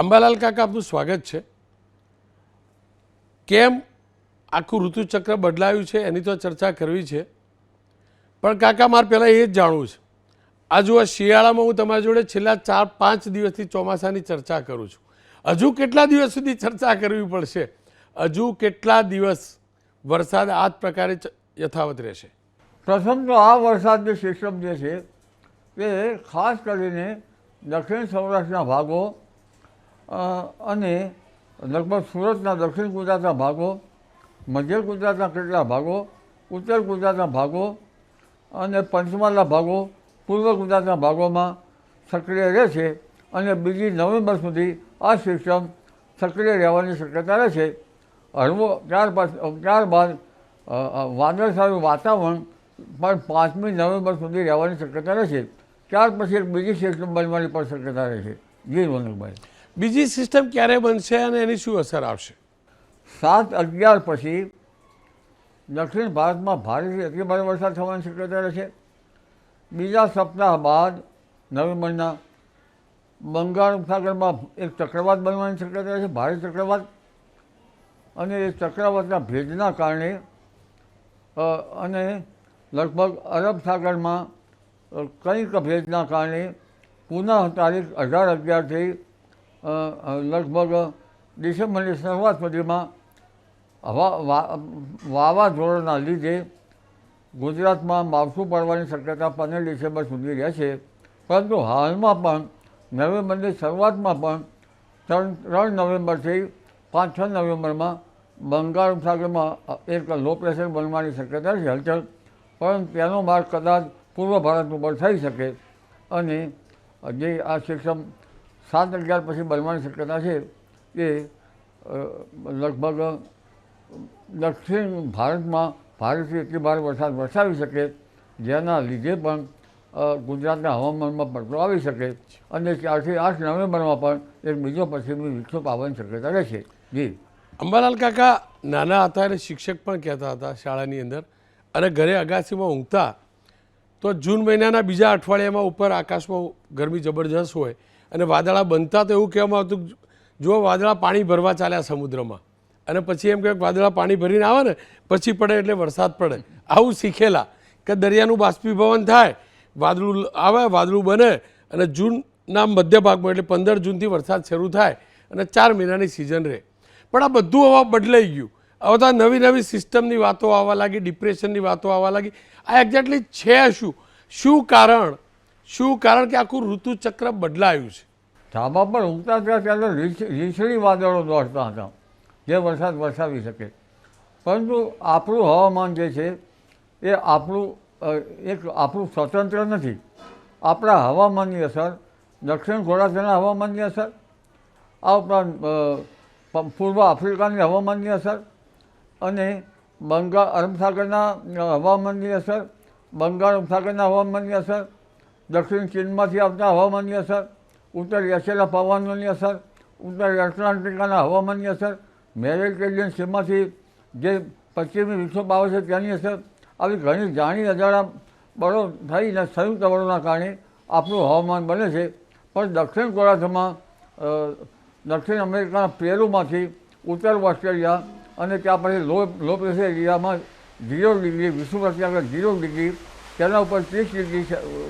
અંબાલાલ કાકા, આપનું સ્વાગત છે. કેમ આખું ઋતુચક્ર બદલાયું છે એની તો ચર્ચા કરવી છે. પણ કાકા, મારે પહેલાં એ જ જાણવું છે. આ શિયાળામાં હું તમારી જોડે છેલ્લા ચાર, પાંચ દિવસથી ચોમાસાની ચર્ચા કરું છું. હજુ કેટલા દિવસ સુધી ચર્ચા કરવી પડશે? હજુ કેટલા દિવસ વરસાદ આ જ પ્રકારે યથાવત રહેશે? પ્રથમ તો આ વરસાદની સિસ્ટમ જે છે તે ખાસ કરીને દક્ષિણ સૌરાષ્ટ્રના ભાગો અને લગભગ સુરતના દક્ષિણ ગુજરાતના ભાગો મધ્ય ગુજરાતના કેટલા ભાગો ઉત્તર ગુજરાતના ભાગો અને પંચમહાલના ભાગો પૂર્વ ગુજરાતના ભાગોમાં સક્રિય રહે છે અને બીજી નવેમ્બર સુધી આ સિસ્ટમ સક્રિય રહેવાની શક્યતા રહે છે. હળવો ત્યારબાદ અ, વાદળછાયું વાતાવરણ પણ પાંચમી નવેમ્બર સુધી રહેવાની શક્યતા રહેશે ત્યાર પછી એક બીજી સિસ્ટમ બનવાની પણ શક્યતા રહેશે જી વનકભાઈ બીજી સિસ્ટમ ક્યારે બનશે અને એની શું અસર આવશે? સાત અગિયાર પછી દક્ષિણ ભારતમાં ભારેથી અતિ ભારે વરસાદ થવાની શક્યતા રહેશે. બીજા સપ્તાહ બાદ નવેમ્બરના બંગાળ ઉપસાગરમાં એક ચક્રવાત બનવાની શક્યતા રહેશે, ભારે ચક્રવાત. અને એ ચક્રવાતના ભેદના કારણે અને લગભગ અરબ સાગરમાં કંઈક ભેદના કારણે પુનઃ તારીખ અઢાર અગિયારથી લગભગ ડિસેમ્બરની શરૂઆત સુધીમાં હવા વાવાઝોડાના લીધે ગુજરાતમાં માવઠું પડવાની શક્યતા પંદર ડિસેમ્બર સુધી રહેશે પરંતુ હાલમાં પણ નવેમ્બરની શરૂઆતમાં પણ ત્રણ ત્રણ નવેમ્બરથી પાંચ, છ નવેમ્બરમાં બંગાળ ઉપસાગરમાં એક લો પ્રેશર બનવાની શક્યતા છે હલચલ પરંતુ તેનો માર્ગ કદાચ પૂર્વ ભારત ઉપર થઈ શકે. અને જે આ સિસ્ટમ સાત અગિયાર પછી બનવાની શક્યતા છે એ લગભગ દક્ષિણ ભારતમાં ભારેથી એટલી ભારે વરસાદ વરસાવી શકે, જેના લીધે પણ ગુજરાતના હવામાનમાં પડતો આવી શકે અને ત્યારથી આઠ નવેમ્બરમાં પણ એક બીજો પશ્ચિમી વિક્ષોપ આવવાની શક્યતા રહેશે. જી. અંબાલાલ કાકા નાના હતા અને શિક્ષક પણ કહેતા હતા શાળાની અંદર અને ઘરે અગાસીમાં ઊંઘતા, તો જૂન મહિનાના બીજા અઠવાડિયામાં ઉપર આકાશમાં ગરમી જબરજસ્ત હોય અને વાદળા બનતા તો એવું કહેવામાં આવતું જો વાદળા પાણી ભરવા ચાલ્યા સમુદ્રમાં. અને પછી એમ કે વાદળા પાણી ભરીને આવે ને, પછી પડે એટલે વરસાદ પડે. આવું શીખેલા કે દરિયાનું બાષ્પીભવન થાય, વાદળું આવે, વાદળું બને અને જૂનના મધ્ય ભાગમાં એટલે પંદર જૂનથી વરસાદ શરૂ થાય અને ચાર મહિનાની સિઝન રહે. પણ આ બધું હવે બદલાઈ ગયું. હવે તો નવી નવી સિસ્ટમની વાતો આવવા લાગી ડિપ્રેશનની વાતો આવવા લાગી. આ એક્ઝેક્ટલી છે શું? શું કારણ? શું? કારણ કે આખું ઋતુચક્ર બદલાયું છે. ધાબા પર ઉગતા હતા ત્યારે રીછ, રીછડી વાદળો દોડતા હતા, જે વરસાદ વરસાવી શકે. પરંતુ આપણું હવામાન જે છે, એ આપણું એક આપણું સ્વતંત્ર નથી. આપણા હવામાનની અસર, દક્ષિણ ગોળાર્ધના હવામાનની અસર, આ ઉપરાંત પૂર્વ આફ્રિકાની હવામાનની અસર અને બંગાળ અરબસાગરના હવામાનની અસર, બંગાળ ઉપસાગરના હવામાનની અસર દક્ષિણ ચીનમાંથી આવતા હવામાનની અસર, ઉત્તર એશિયાના પવનોની અસર, ઉત્તર એટલાન્ટિકાના હવામાનની અસર મેરેડિટેરિયન સીમાંથી જે પશ્ચિમી વિક્ષોભ આવે છે તેની અસર. આવી ઘણી જાણી અજાણા બળો થઈને સંયુક્ત બળોના કારણે આપણું હવામાન બને છે. પણ દક્ષિણ ગોળાર્ધમાં દક્ષિણ અમેરિકાના પેરુમાંથી ઉત્તર ઓસ્ટ્રેલિયા અને ત્યાં પછી લો લો પ્રેશર એરિયામાં ઝીરો ડિગ્રી વિશ્વ પ્રત્યાગત ઝીરો ડિગ્રી તેના ઉપર ત્રીસ ડિગ્રી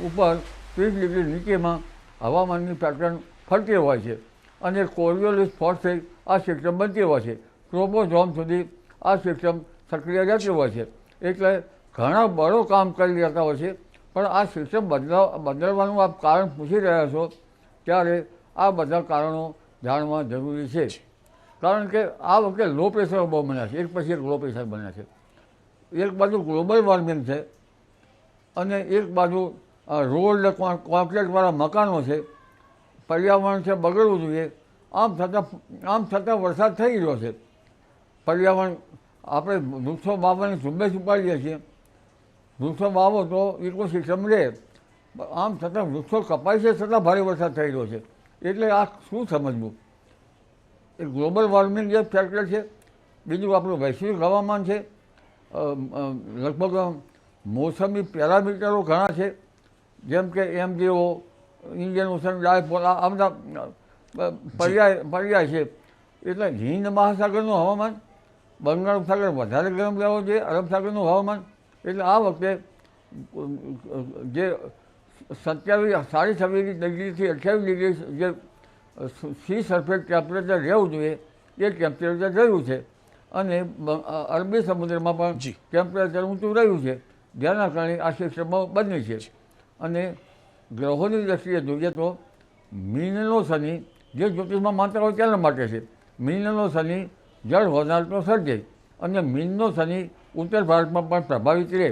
ઉપર ત્રીસ ડિગ્રી નીચેમાં હવામાનની પેટર્ન ફરતી હોય છે અને કોરિયોલિસ ફોર્સથી આ સિસ્ટમ બનતી હોય છે. ક્રોમોઝોમ સુધી આ સિસ્ટમ સક્રિય રહેતી હોય છે. એટલે ઘણા બળો કામ કરી રહેતા હોય છે, પણ આ સિસ્ટમ બદલાવ, બદલવાનું આપ કારણ પૂછી રહ્યા છો ત્યારે આ બધા કારણો જાણવા જરૂરી છે. કારણ કે આ વખતે લો પ્રેશર બહુ બન્યા છે, એક પછી એક લો પ્રેશર બન્યા છે. એક બાજુ ગ્લોબલ વોર્મિંગ છે અને એક બાજુ રોડ કોન્ક્રીટવાળા મકાનો છે, પર્યાવરણ છે બગડવું જોઈએ. આમ છતાં આમ છતાં વરસાદ થઈ રહ્યો છે. પર્યાવરણ, આપણે વૃક્ષો વાવવાની ઝુંબેશ ઉપાડીએ છીએ. વૃક્ષો વાવો તો ઇકોસિસ્ટમ રહે. આમ છતાં વૃક્ષો કપાય છે છતાં ભારે વરસાદ થઈ રહ્યો છે. એટલે આ શું સમજવું? એ ગ્લોબલ વોર્મિંગ જે ફેક્ટર છે, બીજું આપણું વૈશ્વિક હવામાન છે. લગભગ મોસમી પેરામીટરો ઘણા છે. જેમ કે એમજીઓ ઇન્ડિયન ઓશન ડાયપોલ આ આ બધા પર્યાય પર્યાય છે. એટલે હિન્દ મહાસાગરનું હવામાન બંગાળ સાગર વધારે ગરમ રહેવો જોઈએ અરબ સાગરનું હવામાન. એટલે આ વખતે જે સત્યાવીસ સાડી છવ્વીસ ડિગ્રીથી અઠ્યાવીસ ડિગ્રી જે સી સરફેસ ટેમ્પરેચર રહેવું જોઈએ એ ટેમ્પરેચર રહ્યું છે. અને અરબી સમુદ્રમાં પણ. ટેમ્પરેચર ઊંચું રહ્યું છે. જેના કારણે આ સિસ્ટમો બને છે. અને ગ્રહોની દ્રષ્ટિએ જોઈએ તો મીનનો શનિ જે જ્યોતિષમાં માત્ર હોય તેના માટે છે. મીનનો શનિ જળ હોનારનો સર્જે અને મીનનો શનિ ઉત્તર ભારતમાં પણ પ્રભાવિત રહે.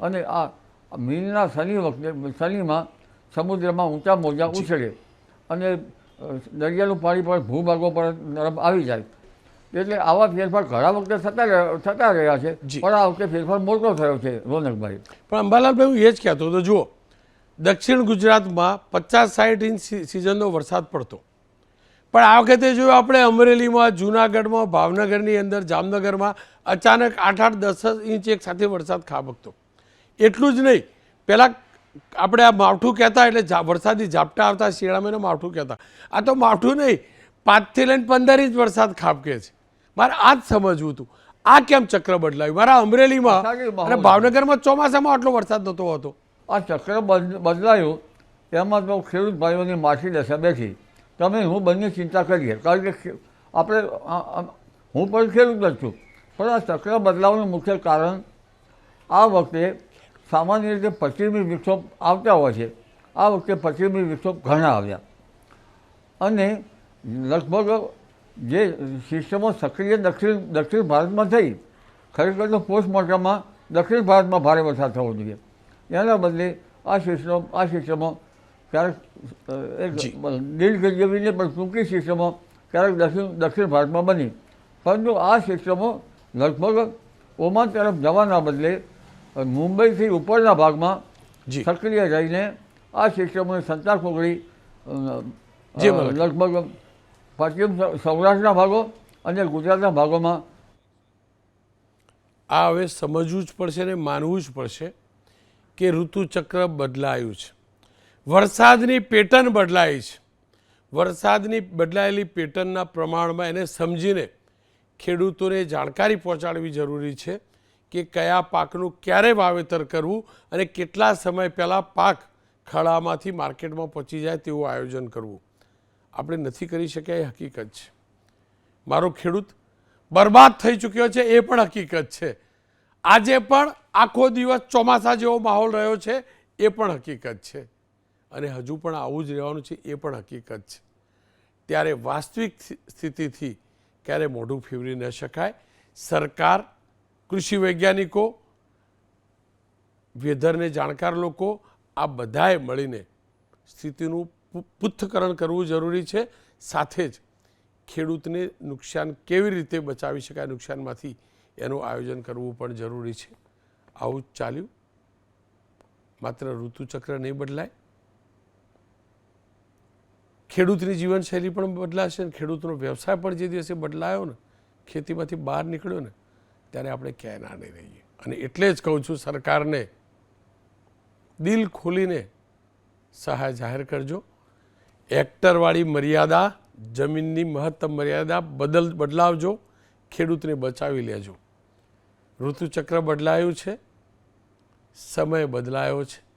અને આ મીનના શનિ વખતે શનિમાં સમુદ્રમાં ઊંચા મોજા ઉછળે અને દરિયાનું પાણી પણ ભૂભાગો પર નરમ આવી જાય. એટલે આવા ફેરફાર ઘણા વખતે થતા રહ્યા- થતા રહ્યા છે. પણ આ વખતે ફેરફાર મોટો થયો છે રોનકભાઈ. પણ અંબાલાલભાઈ હું એ જ કહેતો હતો જુઓ દક્ષિણ ગુજરાતમાં પચાસ સાઠ ઇંચ સિઝનનો વરસાદ પડતો. પણ આ વખતે જોયું આપણે અમરેલીમાં જૂનાગઢમાં ભાવનગરની અંદર જામનગરમાં અચાનક આઠ આઠ દસ ઇંચ એક સાથે વરસાદ ખાબકતો. એટલું જ નહીં. પહેલાં આપણે આ માવઠું કહેતા એટલે વરસાદી ઝાપટા આવતા શિયાળામાં એને માવઠું કહેતા. આ તો માવઠું નહીં. પાંચથી લઈને પંદર ઇંચ વરસાદ ખાબકે છે. મારે આ જ સમજવું હતું. આ કેમ ચક્ર બદલાયું? મારા અમરેલીમાં અને ભાવનગરમાં ચોમાસામાં આટલો વરસાદ નહોતો હોતો. આ ચક્ર બદ- બદલાયું એમાં તો ખેડૂત ભાઈઓની માછી દશા બેઠી. તમે હું બંને ચિંતા કરીએ કારણ કે આપણે હું પણ ખેડૂત જ છું. પણ આ ચક્ર બદલાવનું મુખ્ય કારણ આ વખતે સામાન્ય રીતે પશ્ચિમી વિક્ષોભ આવતા હોય છે. આ વખતે પશ્ચિમી વિક્ષોભ ઘણા આવ્યા. અને લગભગ જે સિસ્ટમો સક્રિય દક્ષિણ દક્ષિણ ભારતમાં થઈ ખરેખર તો પોસ્ટમોર્ટમમાં દક્ષિણ ભારતમાં ભારે વરસાદ થવો જોઈએ એના બદલે આ સિસ્ટમો આ સિસ્ટમો ક્યારેક અ, એક જી. દીર્ઘ જેવી નહીં પણ ટૂંકી સિસ્ટમો ક્યારેક દક્ષિણ દક્ષિણ ભારતમાં બની પરંતુ આ સિસ્ટમો લગભગ ઓમાન તરફ જવાના બદલે મુંબઈથી ઉપરના ભાગમાં સક્રિય રહીને આ સિસ્ટમોની સંતાર મલક. લગભગ પશ્ચિમ સૌરાષ્ટ્રના ભાગો અને ગુજરાતના ભાગોમાં. આ હવે સમજવું જ પડશે ને માનવું જ પડશે કે ઋતુચક્ર બદલાયું છે. વરસાદની પેટર્ન બદલાઈ છે. વરસાદની બદલાયેલી પેટર્નના પ્રમાણમાં એને સમજીને ખેડૂતોને જાણકારી પહોંચાડવી જરૂરી છે કે કયા પાકનું ક્યારે વાવેતર કરવું અને કેટલા સમય પહેલાં પાક ખળામાંથી માર્કેટમાં પહોંચી જાય તેવું આયોજન કરવું. આપણે નથી કરી શક્યા, એ હકીકત છે. મારો ખેડૂત બરબાદ થઈ ચૂક્યો છે, એ પણ હકીકત છે. આજે પણ આખો દિવસ ચોમાસા જેવો માહોલ રહ્યો છે, એ પણ હકીકત છે. અને હજુ પણ આવું જ રહેવાનું છે, એ પણ હકીકત છે. ત્યારે વાસ્તવિક સ્થિતિથી ક્યારે મોઢું ફેરવી ન શકાય. સરકાર, કૃષિ વૈજ્ઞાનિકો, વેધરને જાણકાર લોકો, આ બધાએ મળીને સ્થિતિનું પુથ્થકરણ કરવું જરૂરી છે. સાથે જ ખેડૂતને નુકસાન કેવી રીતે બચાવી શકાય નુકસાનમાંથી એનું આયોજન કરવું પણ જરૂરી છે. આવું જ ચાલ્યું. માત્ર ઋતુચક્ર નહીં બદલાય. ખેડૂતની જીવનશૈલી પણ બદલાશે અને ખેડૂતનો વ્યવસાય પણ જે દિવસે બદલાયો ને, ખેતીમાંથી બહાર નીકળ્યો ને, ત્યારે આપણે ક્યાંય ના નહીં રહીએ. અને એટલે જ કહું છું, સરકારને દિલ ખોલીને સહાય જાહેર કરજો. હેક્ટરવાળી મર્યાદા, જમીનની મહત્તમ મર્યાદા બદલ બદલાવજો, ખેડૂતને બચાવી લેજો. ઋતુચક્ર બદલાયું છે, સમય બદલાયો છે.